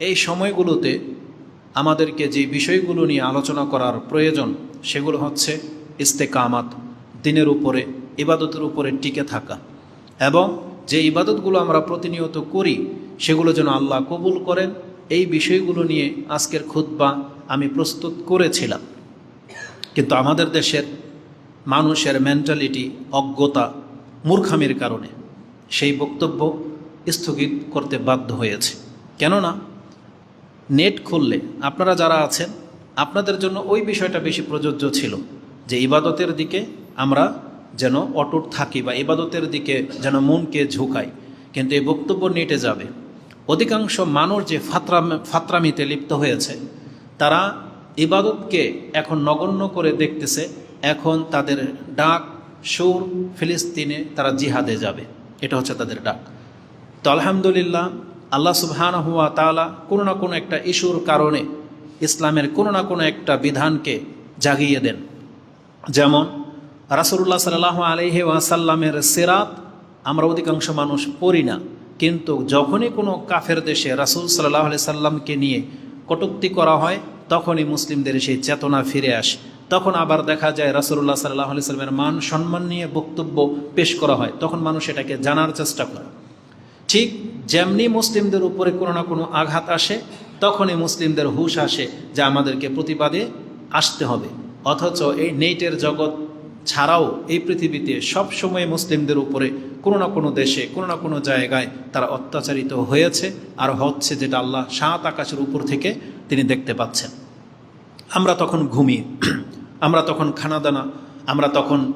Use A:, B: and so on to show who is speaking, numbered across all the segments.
A: এই সময়গুলোতে আমাদেরকে যে বিষয়গুলো নিয়ে আলোচনা করার প্রয়োজন, সেগুলো হচ্ছে ইস্তেকামাত, দিনের উপরে, ইবাদতের উপরে টিকে থাকা এবং যে ইবাদতগুলো আমরা প্রতিনিয়ত করি, সেগুলো যেন আল্লাহ কবুল করেন, এই বিষয়গুলো নিয়ে আজকের খুতবা আমি প্রস্তুত করেছিলাম। কিন্তু আমাদের দেশের মানুষের মেন্টালিটি অজ্ঞতা, মূর্খামির কারণে সেই বক্তব্য স্থগিত করতে বাধ্য হয়েছে। কেননা নেট খুললে আপনারা যারা আছেন, আপনাদের জন্য ওই বিষয়টা বেশি প্রযোজ্য ছিল যে ইবাদতের দিকে আমরা যেন অটুট থাকি বা ইবাদতের দিকে যেন মনকে ঝুঁকাই। কিন্তু এই বক্তব্য নেটে যাবে। অধিকাংশ মানুষ যে ফাত্রাম, ফাতরামিতে লিপ্ত হয়েছে, তারা ইবাদতকে এখন নগণ্য করে দেখতেছে, এখন তাদের ডাক, সুর ফিলিস্তিনে তারা জিহাদে যাবে। এটা হচ্ছে তাদের ডাক। তো আলহামদুলিল্লাহ আল্লাহ সুবহান হুয়া তালা কোনো না কোনো একটা ইস্যুর কারণে ইসলামের কোনো না কোনো একটা বিধানকে জাগিয়ে দেন। যেমন রাসুল্লাহ সাল্লাহ আলহি ওয়াসাল্লামের সেরাত আমরা অধিকাংশ মানুষ পড়ি না, কিন্তু যখনই কোনো কাফের দেশে রাসুল সাল্লাহ আলি সাল্লামকে নিয়ে কটুক্তি করা হয়, তখনই মুসলিমদের সেই চেতনা ফিরে আসে। তখন আবার দেখা যায় রাসুল্লাহ সাল্লাহ আলি সাল্লামের মান সম্মান নিয়ে বক্তব্য পেশ করা হয়। তখন মানুষ এটাকে জানার চেষ্টা করে। ঠিক যেমনি মুসলিমদের উপরে কোনো না কোনো আঘাত আসে, তখনই মুসলিমদের হুশ আসে যে আমাদেরকে প্রতিবাদে আসতে হবে। অথচ এই নেইটের জগৎ ছাড়াও এই পৃথিবীতে সব সময় মুসলিমদের উপরে কোনো না কোনো দেশে, কোনো না কোনো জায়গায় তারা অত্যাচারিত হয়েছে আর হচ্ছে যেটা আল্লাহ সাত আকাশের উপর থেকে তিনি দেখতে পাচ্ছেন। আমরা তখন ঘুমিয়ে, আমরা তখন খানাদানা, আমরা তখন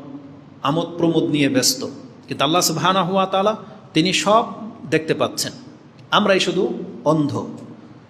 A: আমোদ প্রমোদ নিয়ে ব্যস্ত। কিন্তু আল্লাহ সুবহানা হুয়া তালা তিনি সব দেখতে পাচ্ছেন। আমরাই শুধু অন্ধ।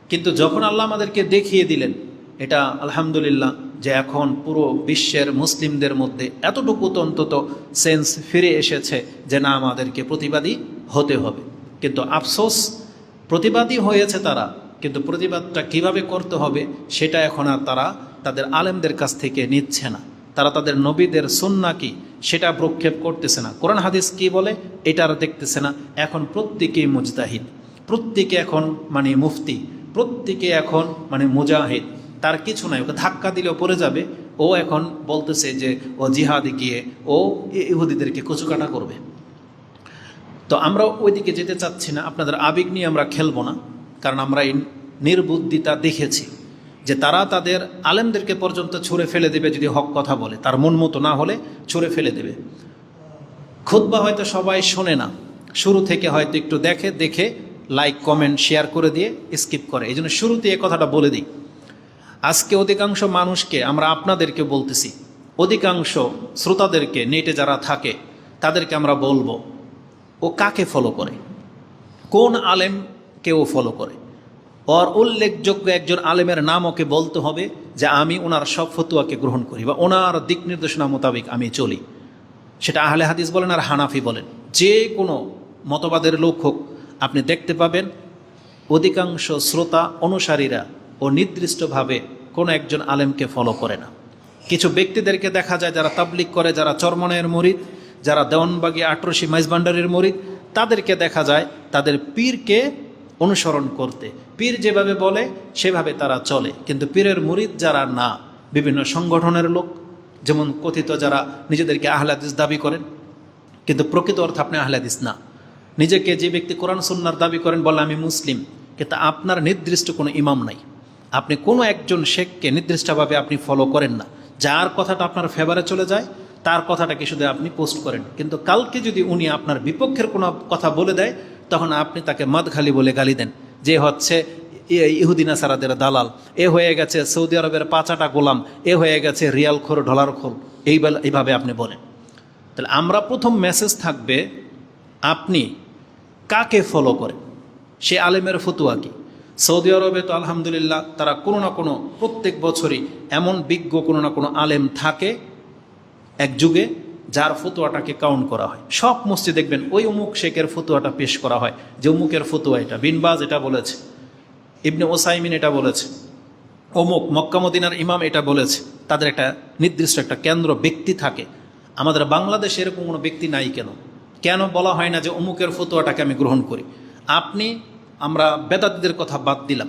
A: কিন্তু যখন আল্লাহ আমাদেরকে দেখিয়ে দিলেন, এটা আলহামদুলিল্লাহ যে এখন পুরো বিশ্বের মুসলিমদের মধ্যে এতটুকু অন্তত সেন্স ফিরে এসেছে যে না, আমাদেরকে প্রতিবাদী হতে হবে। কিন্তু আফসোস, প্রতিবাদী হয়েছে তারা, কিন্তু প্রতিবাদটা কীভাবে করতে হবে সেটা এখন আর তারা তাদের আলেমদের কাছ থেকে নিচ্ছে না। তারা তাদের নবীদের সন্না কি সেটা প্রক্ষেপ করতেছে না। কোরআন হাদিস কি বলে? এটা আর দেখতেছে না। এখন প্রত্যেকেই মুজতাহিদ। প্রত্যেকে এখন মানে মুফতি। প্রত্যেকে এখন মানে মুজাহিদ। তার কিছু নাই। ওকে ধাক্কা দিলেও পড়ে যাবে। ও এখন বলতেছে যে ও জিহাদে গিয়ে ও ইহুদিদেরকে কচুকাটা করবে। তো আমরা ওইদিকে যেতে চাচ্ছি না। আপনাদের আবেগ নিয়ে আমরা খেলব না। কারণ আমরা এই নির্বুদ্ধিতা দেখেছি। যে তারা তাদের আলেমদেরকে পর্যন্ত ছুঁড়ে ফেলে দেবে যদি হক কথা বলে। তার মন মতো না হলে ছুঁড়ে ফেলে দেবে। খুদ্া হয়তো সবাই শোনে না। শুরু থেকে হয়তো একটু দেখে দেখে লাইক কমেন্ট শেয়ার করে দিয়ে স্কিপ করে। এই জন্য শুরুতে এ কথাটা বলে দিই। আজকে অধিকাংশ মানুষকে আমরা আপনাদেরকে বলতেছি। অধিকাংশ শ্রোতাদেরকে, নেটে যারা থাকে, তাদেরকে আমরা বলব, ও কাকে ফলো করে? কোন আলেমকে ও ফলো করে? ওর উল্লেখযোগ্য একজন আলেমের নাম ওকে বলতে হবে যে আমি ওনার সব ফতুয়াকে গ্রহণ করি বা ওনার দিক নির্দেশনা মোতাবেক আমি চলি। সেটা আহলে হাদিস বলেন আর হানাফি বলেন। যে কোনো মতবাদের লোক হোক, আপনি দেখতে পাবেন অধিকাংশ শ্রোতা অনুসারীরা ও নির্দিষ্টভাবে কোনো একজন আলেমকে ফলো করে না। কিছু ব্যক্তিদেরকে দেখা যায় যারা তাবলিক করে, যারা চরমনের মরিদ, যারা দেওয়ানবাগি আটরশি মাইজবান্ডারের মরিদ, তাদেরকে দেখা যায় তাদের পীরকে অনুসরণ করতে। পীর যেভাবে বলে, সেভাবে তারা চলে। কিন্তু পীরের মুরিদ যারা না, বিভিন্ন সংগঠনের লোক, যেমন কথিত যারা নিজেদেরকে আহলাদিস দাবি করেন, কিন্তু প্রকৃত অর্থে আপনি আহলাদিস না। নিজেকে যে ব্যক্তি কোরআন সুন্নার দাবি করেন, বলে আমি মুসলিম, কিন্তু আপনার নির্দিষ্ট কোনো ইমাম নাই। আপনি কোনো একজন শেখকে নির্দিষ্টভাবে আপনি ফলো করেন না। যার কথাটা আপনার ফেভারে চলে যায়, তার কথাটাকে শুধু আপনি পোস্ট করেন। কিন্তু কালকে যদি উনি আপনার বিপক্ষের কোনো কথা বলে দেয় তখন আপনি তাকে মদখালি বলে গালি দেন। যে হচ্ছে ইহুদিনা সারাদের দালাল। এ হয়ে গেছে সৌদি আরবের পাঁচাটা গোলাম। এ হয়ে গেছে রিয়াল খোর ডলার খোর। এই এইভাবে আপনি বলেন। তাহলে আমরা প্রথম মেসেজ থাকবে, আপনি কাকে ফলো করেন? সে আলেমের ফতুয়া কি? সৌদি আরবে তো আলহামদুলিল্লাহ তারা কোনো না কোনো, প্রত্যেক বছরই এমন বিজ্ঞ কোনো না কোনো আলেম থাকে। এক যুগে যার ফতুয়াটাকে কাউন্ট করা হয়। সব মসজিদ দেখবেন ওই অমুক শেখের ফতুয়াটা পেশ করা হয়, যে অমুকের ফতুয়া এটা। বিনবাজ এটা বলেছে, ইবনে ওসাইমিন এটা বলেছে, অমুক মক্কামদিনার ইমাম এটা বলেছে। তাদের একটা নির্দিষ্ট একটা কেন্দ্র, ব্যক্তি থাকে। আমাদের বাংলাদেশে এরকম কোনো ব্যক্তি নাই কেন? কেন বলা হয় না যে অমুকের ফতুয়াটাকে আমি গ্রহণ করি? আপনি, আমরা বেদাতিদের কথা বাদ দিলাম।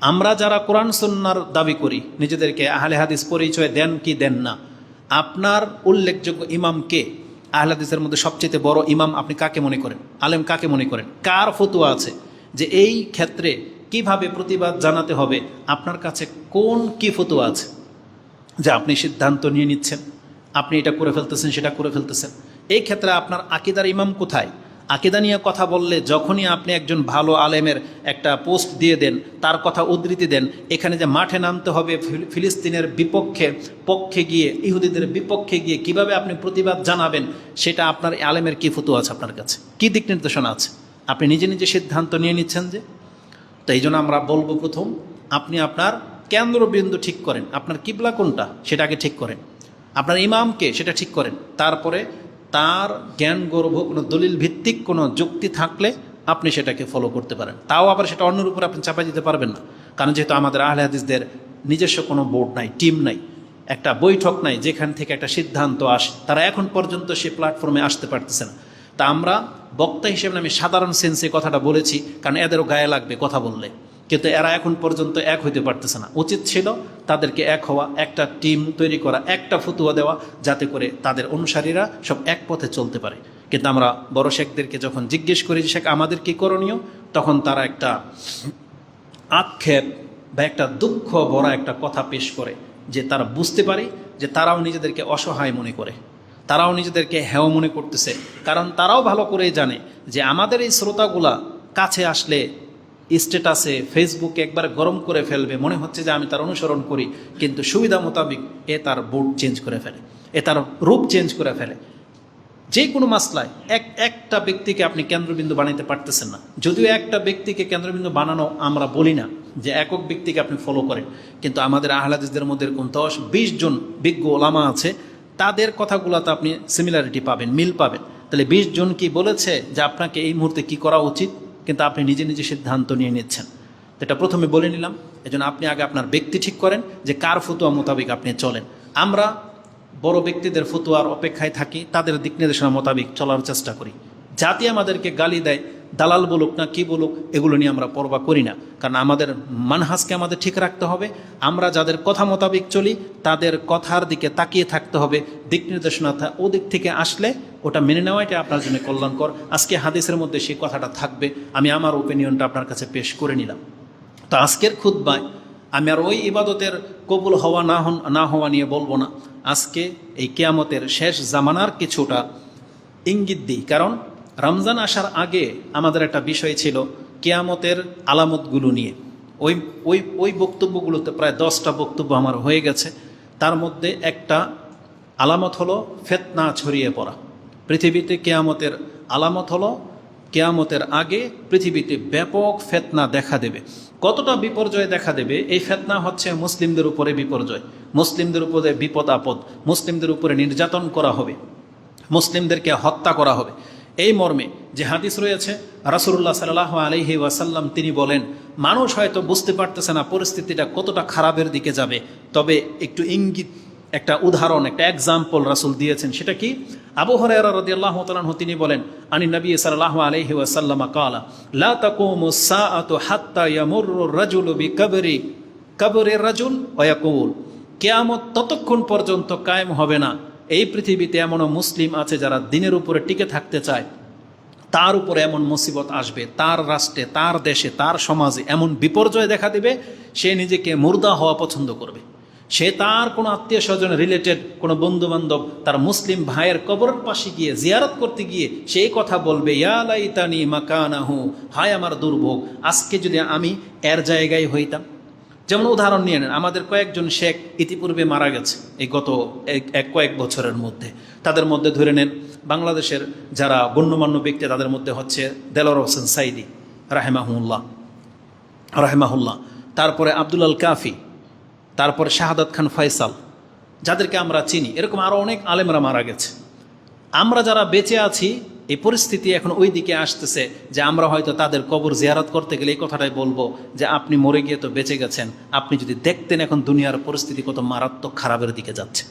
A: আমরা যারা কোরআন সন্ন্যার দাবি করি, নিজেদেরকে আহলে হাদিস পরিচয় দেন কি দেন না আপনার উল্লেখযোগ্য ইমাম কে? আহলাদিসের মধ্যে সবচেয়ে বড় ইমাম আপনি কাকে মনে করেন? আলেম কাকে মনে করেন? কার ফতুয়া আছে? যে এই ক্ষেত্রে কীভাবে প্রতিবাদ জানাতে হবে? আপনার কাছে কোন কি ফতুয়া আছে? যে আপনি সিদ্ধান্ত নিয়ে নিচ্ছেন, আপনি এটা করে ফেলতেছেন, সেটা করে ফেলতেছেন। এই ক্ষেত্রে আপনার আকিদার ইমাম কোথায়? আকিদা নিয়ে কথা বললে যখনই আপনি একজন ভালো আলেমের একটা পোস্ট দিয়ে দেন, তার কথা উদ্ধৃতি দেন, এখানে যে মাঠে নামতে হবে ফিলিস্তিনের বিপক্ষে পক্ষে গিয়ে, ইহুদিদের বিপক্ষে গিয়ে কীভাবে আপনি প্রতিবাদ জানাবেন, সেটা আপনার আলেমের কি ফুতু আছে আপনার কাছে? কি দিক নির্দেশনা আছে? আপনি নিজে নিজে সিদ্ধান্ত নিয়ে নিচ্ছেন যে? তো এই জন্য আমরা বলব প্রথম, আপনি আপনার কেন্দ্রবিন্দু ঠিক করেন। আপনার কিবলা কোনটা? সেটাকে ঠিক করেন। আপনার ইমামকে সেটা ঠিক করেন। তারপরে তার জ্ঞান গর্ভ কোনো দলিল ভিত্তিক কোনো যুক্তি থাকলে আপনি সেটাকে ফলো করতে পারেন। তাও আবার সেটা অন্যের উপর আপনি চাপা দিতে পারবেন না। কারণ যেহেতু আমাদের আহলে হাদিসদের নিজস্ব কোনো বোর্ড নাই, টিম নাই, একটা বৈঠক নাই, যেখান থেকে একটা সিদ্ধান্ত আসে, তারা এখন পর্যন্ত সে প্ল্যাটফর্মে আসতে পারতেছে না। তা আমরা বক্তা হিসেবে আমি সাধারণ সেন্সে কথাটা বলেছি, কারণ এদেরও গায়ে লাগবে কথা বললে। কিন্তু এরা এখন পর্যন্ত এক হইতে পারতেছে না। উচিত ছিল তাদেরকে এক হওয়া, একটা টিম তৈরি করা, একটা ফতুয়া দেওয়া, যাতে করে তাদের অনুসারীরা সব এক পথে চলতে পারে। কিন্তু আমরা বড় শেখদেরকে যখন জিজ্ঞেস করি যে, শেখ, আমাদের কি করণীয়? তখন তারা একটা আক্ষেপ বা একটা দুঃখ ভরা একটা কথা পেশ করে যে, তারা বুঝতে পারে যে, তারাও নিজেদেরকে অসহায় মনে করে। তারাও নিজেদেরকে হেও মনে করতেছে। কারণ তারাও ভালো করেই জানে যে, আমাদের এই শ্রোতাগুলা কাছে আসলে স্ট্যাটাসে ফেসবুকে একবার গরম করে ফেলবে, মনে হচ্ছে যে আমি তার অনুসরণ করি, কিন্তু সুবিধা মোতাবিক এ তার বোর্ড চেঞ্জ করে ফেলে, এ তার রূপ চেঞ্জ করে ফেলে। যে কোনো মাসলায় এক, একটা ব্যক্তিকে আপনি কেন্দ্রবিন্দু বানাইতে পারতেছেন না। যদিও একটা ব্যক্তিকে কেন্দ্রবিন্দু বানানো আমরা বলি না যে একক ব্যক্তিকে আপনি ফলো করেন, কিন্তু আমাদের আহলাদিসদের মধ্যে এরকম দশ, বিশ জন বিজ্ঞ ওলামা আছে, তাদের কথাগুলোতে আপনি সিমিলারিটি পাবেন, মিল পাবেন। তাহলে বিশ জন কি বলেছে যে আপনাকে এই মুহূর্তে কি করা উচিত? কিন্তু আপনি নিজে নিজে সিদ্ধান্ত নিয়ে নিচ্ছেন। এটা প্রথমে বলে নিলাম, এজন্য আপনি আগে আপনার ব্যক্তি ঠিক করেন যে কার ফতুয়া মোতাবেক আপনি চলেন। আমরা বড় ব্যক্তিদের ফতুয়ার অপেক্ষায় থাকি, তাদের দিক নির্দেশনা মোতাবেক চলার চেষ্টা করি। জাতি আমাদেরকে গালি দেয় দালাল বলুক না কি বলুক, এগুলো নিয়ে আমরা পরবা করি না। কারণ আমাদের মানহাজকে আমাদের ঠিক রাখতে হবে। আমরা যাদের কথা মোতাবেক চলি, তাদের কথার দিকে তাকিয়ে থাকতে হবে। দিক নির্দেশনা থা- ও দিক থেকে আসলে ওটা মেনে নেওয়াটাই আপনার জন্য কল্যাণকর। আজকে হাদিসের মধ্যে সেই কথাটা থাকবে। আমি আমার ওপিনিয়নটা আপনার কাছে পেশ করে নিলাম। তো আজকের খুদ্বায় আমি আর ওই ইবাদতের কবুল হওয়া না হন না হওয়া নিয়ে বলব না। আজকে এই কেয়ামতের শেষ জামানার কিছুটা ইঙ্গিত দিই। কারণ রমজান আসার আগে আমাদের একটা বিষয় ছিল কেয়ামতের আলামতগুলো নিয়ে। ওই ওই ওই বক্তব্যগুলোতে প্রায় দশটা বক্তব্য আমার হয়ে গেছে। তার মধ্যে একটা আলামত হলো ফেতনা ছড়িয়ে পড়া। পৃথিবীতে কেয়ামতের আলামত হলো কেয়ামতের আগে পৃথিবীতে ব্যাপক ফেতনা দেখা দেবে। কতটা বিপর্যয় দেখা দেবে? এই ফেতনা হচ্ছে মুসলিমদের উপরে বিপর্যয়। মুসলিমদের উপরে বিপদ আপদ। মুসলিমদের উপরে নির্যাতন করা হবে। মুসলিমদেরকে হত্যা করা হবে। এই মর্মে যে হাদিস রয়েছে রাসুল্লাহ সাল্লাহ আলহি ওয়াসাল্লাম তিনি বলেন মানুষ হয়তো বুঝতে পারতেছে না পরিস্থিতিটা কতটা খারাপের দিকে যাবে তবে একটু ইঙ্গিত একটা উদাহরণ একটা এক্সাম্পল রাসুল দিয়েছেন সেটা কি আবু হরাইরা রাদিয়াল্লাহু তাআলা আনহু তিনি বলেন আনি নবী সাল্লাল্লাহু আলাইহি ওয়াসাল্লাম قال لا تقوم الساعه حتى يمر الرجل بقبر قبر الرجل ويقول কিয়ামত ততক্ষণ পর্যন্ত কায়েম হবে না এই পৃথিবীতে এমনও মুসলিম আছে যারা দিনের উপরে টিকে থাকতে চায়। তার উপরে এমন মুসিবত আসবে, তার রাষ্ট্রে, তার দেশে, তার সমাজে এমন বিপর্যয় দেখা দেবে, সে নিজেকে মুর্দা হওয়া পছন্দ করবে। সে তার কোনো আত্মীয় স্বজন রিলেটেড কোনো বন্ধু বান্ধব তার মুসলিম ভাইয়ের কবরের পাশে গিয়ে জিয়ারত করতে গিয়ে সেই কথা বলবে ইয়ালাইতানি মাকানাহু, হায় আমার দুর্ভোগ, আজকে যদি আমি এর জায়গায় হইতাম যেমন উদাহরণ নিয়ে নেন, আমাদের কয়েকজন শেখ ইতিপূর্বে মারা গেছে এই গত এক কয়েক বছরের মধ্যে। তাদের মধ্যে ধরে নেন, বাংলাদেশের যারা গণ্যমান্য ব্যক্তি, তাদের মধ্যে হচ্ছে দেলোয়ার হোসেন সাইদি, রাহেমাহুল্লাহ। রাহেমাহুল্লাহ। তারপরে আব্দুল আল কাফি, তারপরে শাহাদাত খান ফয়সাল যাদেরকে আমরা চিনি। এরকম আরও অনেক আলেমরা মারা গেছে। আমরা যারা বেঁচে আছি এই পরিস্থিতি এখন ওই দিকে আসতেছে যে আমরা হয়তো তাদের কবর জিয়ারত করতে গেলে এই কথাটাই বলব যে আপনি মরে গিয়ে তো বেঁচে গেছেন। আপনি যদি দেখতেন এখন দুনিয়ার পরিস্থিতি কত মারাত্মক খারাপের দিকে যাচ্ছে।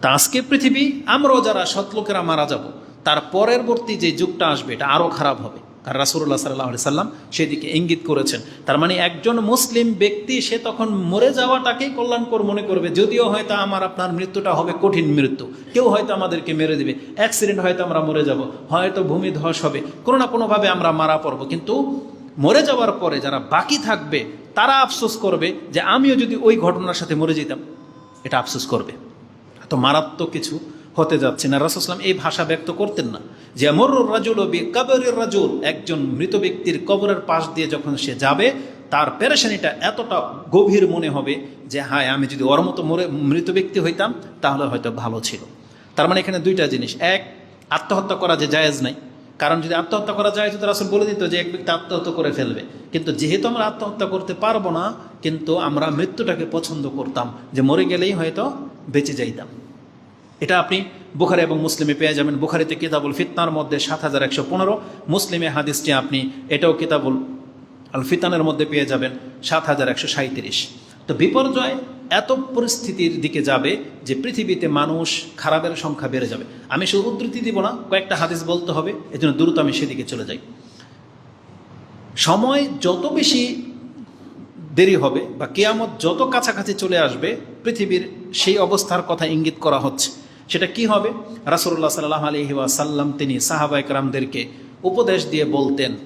A: তা আজকে পৃথিবী, আমরাও যারা সৎলোকেরা মারা যাব, তার পরবর্তী যে যুগটা আসবে, এটা আরও খারাপ হবে। আর রাসুল্লাহ সাল্লাহ আলি সাল্লাম সেদিকে ইঙ্গিত করেছেন। তার মানে একজন মুসলিম ব্যক্তি, সে তখন মরে যাওয়াটাকেই কল্যাণকর মনে করবে। যদিও হয়তো আমার, আপনার মৃত্যুটা হবে কঠিন মৃত্যু। কেউ হয়তো আমাদেরকে মেরে দেবে। অ্যাক্সিডেন্ট হয়তো আমরা মরে যাব। হয়তো ভূমি ধস হবে। কোনো না কোনোভাবে আমরা মারা পড়ব। কিন্তু মরে যাওয়ার পরে যারা বাকি থাকবে, তারা আফসোস করবে যে আমিও যদি ওই ঘটনার সাথে মরে যেতাম, এটা আফসোস করবে। তো মারাত্মক কিছু হতে যাচ্ছে না। রাসুসলাম এই ভাষা ব্যক্ত করতেন না। যে মর রাজুল কবরের রাজুল একজন মৃত ব্যক্তির কবরের পাশ দিয়ে যখন সে যাবে, তার পেরেশানিটা এতটা গভীর মনে হবে যে, হায়, আমি যদি ওর মতো মরে, মৃত ব্যক্তি হইতাম, তাহলে হয়তো ভালো ছিল। তার মানে এখানে দুইটা জিনিস। এক, আত্মহত্যা করা যে জায়েজ নাই। কারণ যদি আত্মহত্যা করা যায়, তো রাসুল বলে দিত যে, এক ব্যক্তি আত্মহত্যা করে ফেলবে। কিন্তু যেহেতু আমরা আত্মহত্যা করতে পারব না, কিন্তু আমরা মৃত্যুটাকে পছন্দ করতাম যে, মরে গেলেই হয়তো বেঁচে যাইতাম। এটা আপনি বুখারি এবং মুসলিমে পেয়ে যাবেন। বুখারিতে কিতাবুল ফিতনার মধ্যে সাত হাজার একশো পনেরো, মুসলিমে হাদিসটি আপনি এটাও কিতাবুল আল ফিতানের মধ্যে পেয়ে যাবেন, সাত হাজার একশো সাঁত্রিশ তো বিপর্যয় এত পরিস্থিতির দিকে যাবে যে পৃথিবীতে মানুষ খারাপের সংখ্যা বেড়ে যাবে। আমি শুধু উদ্ধৃতি দিব না, কয়েকটা হাদিস বলতে হবে এজন্য দ্রুত আমি সেদিকে চলে যাই। সময় যত বেশি দেরি হবে বা কেয়ামত যত কাছাকাছি চলে আসবে, পৃথিবীর সেই অবস্থার কথা ইঙ্গিত করা হচ্ছে। সেটা কি হবে? রাসুল্লাহ সাল্লাহ আলহি ওয়াসাল্লাম তিনি সাহাবা একরামদেরকে উপদেশ দিয়ে বলতেন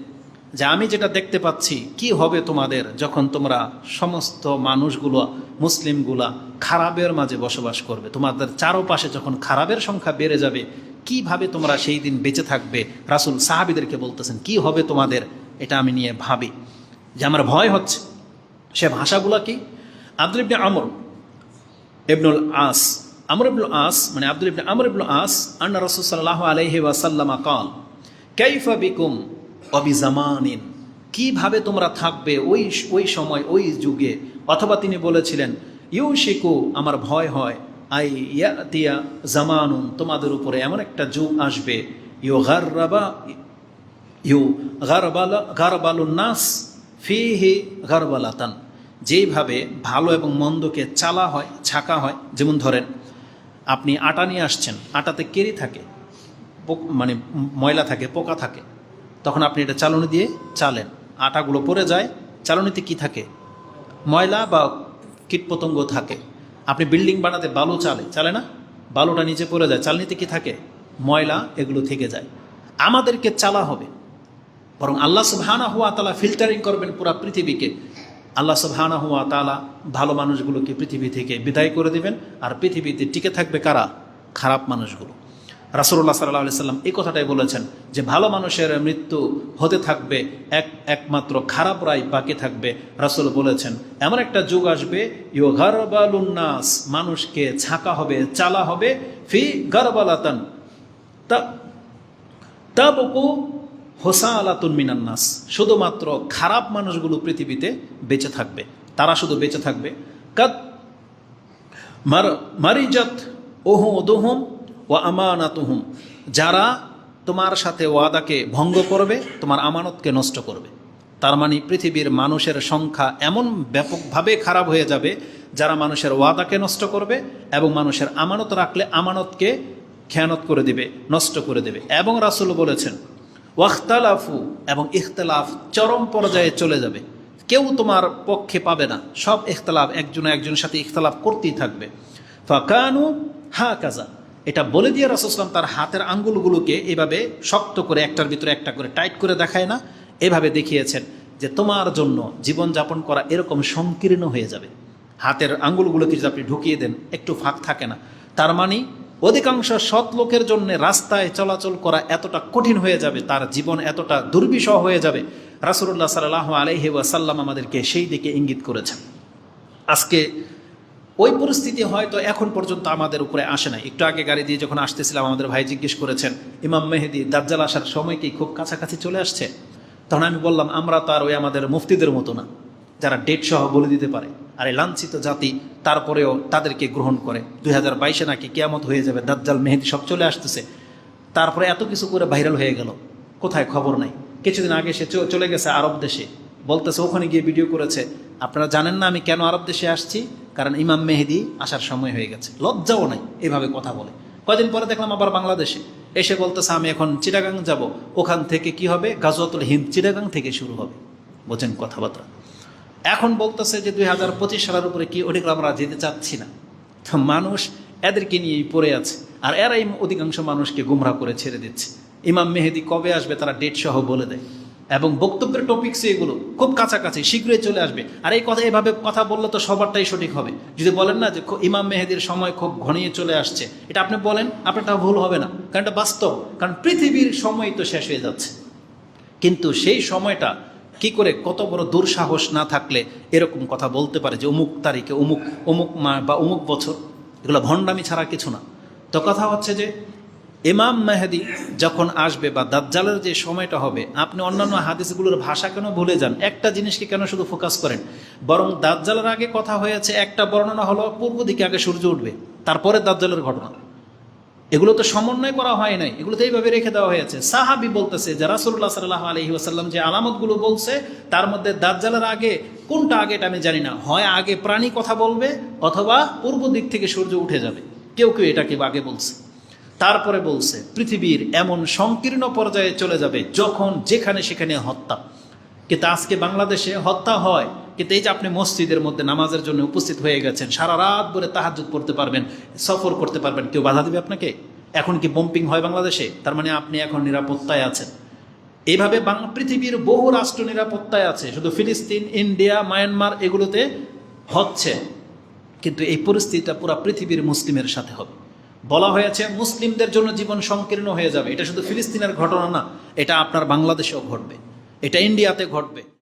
A: যে, আমি যেটা দেখতে পাচ্ছি, কি হবে তোমাদের যখন তোমরা সমস্ত মানুষগুলো, মুসলিমগুলা খারাপের মাঝে বসবাস করবে? তোমাদের চারোপাশে যখন খারাপের সংখ্যা বেড়ে যাবে, কীভাবে তোমরা সেই দিন বেঁচে থাকবে? রাসুল সাহাবিদেরকে বলতেছেন, কি হবে তোমাদের? এটা আমি নিয়ে ভাবি। যে, আমার ভয় হচ্ছে। সে ভাষাগুলো কি? আব্দুল ইবনে আমর ইবনুল আস আমর আস মানে আব্দুল ইবনে আমর আস, আন্না রসুল সাল্লাহ আলহি ওয়াসাল্লামা কাল, কাইফা বিকুম অবি জামানিন কীভাবে তোমরা থাকবে ওই ওই সময়, ওই যুগে? অথবা তিনি বলেছিলেন ইউ শিকু আমার ভয় হয়, আই ইয়াতিয়া জামানুন, তোমাদের উপরে এমন একটা যুগ আসবে ইউ গাররাবা ইউ গারবালা, গারবালুন নাস, ফিহি গারবালাতান। যেইভাবে ভালো এবং মন্দকে চালা হয় ছাকা হয়, যেমন ধরেন আপনি আটা নিয়ে আসছেন, আটাতে কেরি থাকে মানে ময়লা থাকে, পোকা থাকে, তখন আপনি এটা চালনি দিয়ে চালেন। আটাগুলো পড়ে যায়, চালনিতে কি থাকে? ময়লা বা কীটপতঙ্গ থাকে। আপনি বিল্ডিং বানাতে বালু চালে চালে না? বালুটা নিচে পড়ে যায়, চালনিতে কি থাকে? ময়লা, এগুলো থেকে যায়। আমাদেরকে চালা হবে। বরং আল্লাহ সুবহানা হুয়া তালা ফিল্টারিং করবেন পুরা পৃথিবীকে। আল্লাহ সুবহানা হুয়া তালা ভালো মানুষগুলোকে পৃথিবী থেকে বিদায় করে দেবেন। আর পৃথিবীতে টিকে থাকবে কারা? খারাপ মানুষগুলো। রাসুল্লাহ সাল্লাহ সাল্লাম এই কথাটাই বলেছেন যে, ভালো মানুষের মৃত্যু হতে থাকবে, এক, একমাত্র খারাপ রায় বাকি থাকবে। রাসুল বলেছেন, এমন একটা যুগ আসবে ইউ গারবালুন্নাস মানুষকে ছাকা হবে, চালা হবে, ফি গারবালাতান তা, তাবকু হোসা আলাতুন মিনান্নাস শুধুমাত্র খারাপ মানুষগুলো পৃথিবীতে বেঁচে থাকবে। তারা শুধু বেঁচে থাকবে। কাদ মার, মারিজাত ওহু ওদুহুম ও আমানাতুহুম। যারা তোমার সাথে ওয়াদাকে ভঙ্গ করবে, তোমার আমানতকে নষ্ট করবে। তার মানে পৃথিবীর মানুষের সংখ্যা এমন ব্যাপকভাবে খারাপ হয়ে যাবে, যারা মানুষের ওয়াদাকে নষ্ট করবে এবং মানুষের আমানত রাখলে আমানতকে খেয়ানত করে দেবে, নষ্ট করে দেবে। এবং রাসুল বলেছেন ওয়াখতালাফু এবং ইখতলাফ চরম পর্যায়ে চলে যাবে। কেউ তোমার পক্ষে পাবে না। সব ইখতলাফ একজন একজনের সাথে ইখতলাফ করতেই থাকবে। ফাকানু হা কাজা এটা বলে দিয়ে রাসুসলাম তার হাতের আঙ্গুলগুলোকে এভাবে শক্ত করে একটার ভিতরে একটা করে টাইট করে দেখায় না, এভাবে দেখিয়েছেন যে তোমার জন্য জীবনযাপন করা এরকম সংকীর্ণ হয়ে যাবে। হাতের আঙ্গুলগুলোকে যদি আপনি ঢুকিয়ে দেন, একটু ফাঁক থাকে না। তার মানে অধিকাংশ সৎ লোকের জন্য রাস্তায় চলাচল করা এতটা কঠিন হয়ে যাবে, তার জীবন এতটা দুর্বিষহ হয়ে যাবে। রাসুল্লাহ সাল্লাহ আলহি ওয়াসাল্লাম আমাদেরকে সেই দিকে ইঙ্গিত করেছেন। আজকে ওই পরিস্থিতি হয়তো এখন পর্যন্ত আমাদের উপরে আসে নাই। একটু আগে গাড়ি দিয়ে যখন আসতেছিলাম, আমাদের ভাই জিজ্ঞেস করেছেন, ইমাম মেহেদি দাজ্জাল আসার সময় কি খুব কাছাকাছি চলে আসছে? তখন আমি বললাম, আমরা তো আর ওই আমাদের মুফতিদের মতো না। যারা ডেট সহ বলে দিতে পারে। আর এই লাঞ্ছিত জাতি তারপরেও তাদেরকে গ্রহণ করে। দুই হাজার বাইশে নাকি কেয়ামত হয়ে যাবে, দাজ্জাল মেহেদি সব চলে আসতেছে। তারপরে এত কিছু করে ভাইরাল হয়ে গেল। কোথায় খবর নাই। কিছুদিন আগে সে চলে গেছে আরব দেশে। বলতেছে, ওখানে গিয়ে ভিডিও করেছে। আপনারা জানেন না আমি কেন আরব দেশে আসছি? কারণ ইমাম মেহেদি আসার সময় হয়ে গেছে। লজ্জাও নাই এভাবে কথা বলে। কয়দিন পরে দেখলাম আবার বাংলাদেশে। এসে বলতেছে, আমি এখন চিটাগাং যাব। ওখান থেকে কি হবে? গাজওয়াতুল হিন্দ চিটাগাং থেকে শুরু হবে। বোঝেন কথাবার্তা। এখন বলতেছে যে দুই হাজার পঁচিশ সালের উপরে কি ওদিকে আমরা যেতে চাচ্ছি না। তো মানুষ এদেরকে নিয়েই পড়ে আছে। আর এরাই অধিকাংশ মানুষকে গুমরা করে ছেড়ে দিচ্ছে। ইমাম মেহেদি কবে আসবে তারা ডেট সহ বলে দেয়। এবং বক্তব্যের টপিকস এগুলো খুব কাছাকাছি, শীঘ্রই চলে আসবে। আর এই কথা, এভাবে কথা বললে তো সবারটাই সঠিক হবে। যদি বলেন না যে ইমাম মেহেদির সময় খুব ঘনিয়ে চলে আসছে, এটা আপনি বলেন আপনারটা ভুল হবে না। কারণ এটা বাস্তব। কারণ পৃথিবীর সময় তো শেষ হয়ে যাচ্ছে। কিন্তু সেই সময়টা কি করে কত বড় দুঃসাহস না থাকলে এরকম কথা বলতে পারে যে অমুক তারিখে, অমুক অমুক মা বা অমুক বছর। এগুলো ভণ্ডামি ছাড়া কিছু না। তো কথা হচ্ছে যে ইমাম মেহেদি যখন আসবে বা দাজ্জালের যে সময়টা হবে, আপনি অন্যান্য হাদিসগুলোর ভাষা কেন ভুলে যান? একটা জিনিসকে কেন শুধু ফোকাস করেন? বরং দাজ্জালের আগে কথা হয়েছে, একটা বর্ণনা হলো, পূর্ব দিকে আগে সূর্য উঠবে, তারপরে দাজ্জালের ঘটনা। এগুলো তো সমন্বয় করা হয় নাই, এগুলো তো এইভাবে রেখে দেওয়া হয়েছে। সাহাবি বলতেছে যে রাসুল্লাহ সাল্লাহ আলহি আসাল্লাম যে আলামতগুলো বলছে, তার মধ্যে দাজ্জালের আগে কোনটা আগে এটা আমি জানি না। হয় আগে প্রাণী কথা বলবে, অথবা পূর্ব দিক থেকে সূর্য উঠে যাবে। কেউ কেউ এটাকে আগে বলছে। তারপরে বলছে, পৃথিবীর এমন সংকীর্ণ পর্যায়ে চলে যাবে যখন যেখানে সেখানে হত্যা। কিন্তু আজকে বাংলাদেশে হত্যা হয়? কিন্তু এই যে আপনি মসজিদের মধ্যে নামাজের জন্য উপস্থিত হয়ে গেছেন, সারা রাত ধরে তাহাজুদ পড়তে পারবেন, সফর করতে পারবেন, কেউ বাধা দেবে আপনাকে? এখন কি বম্পিং হয় বাংলাদেশে? তার মানে আপনি এখন নিরাপত্তায় আছেন। এইভাবে পৃথিবীর বহু রাষ্ট্র নিরাপত্তায় আছে, শুধু ফিলিস্তিন, ইন্ডিয়া, মায়ানমার এগুলোতে হচ্ছে। কিন্তু এই পরিস্থিতিটা পুরো পৃথিবীর মুসলিমের সাথে হবে। বলা হয়েছে মুসলিমদের জন্য জীবন সংকীর্ণ হয়ে যাবে। এটা শুধু ফিলিস্তিনের ঘটনা না, এটা আপনার বাংলাদেশেও ঘটবে। এটা ইন্ডিয়াতে ঘটবে।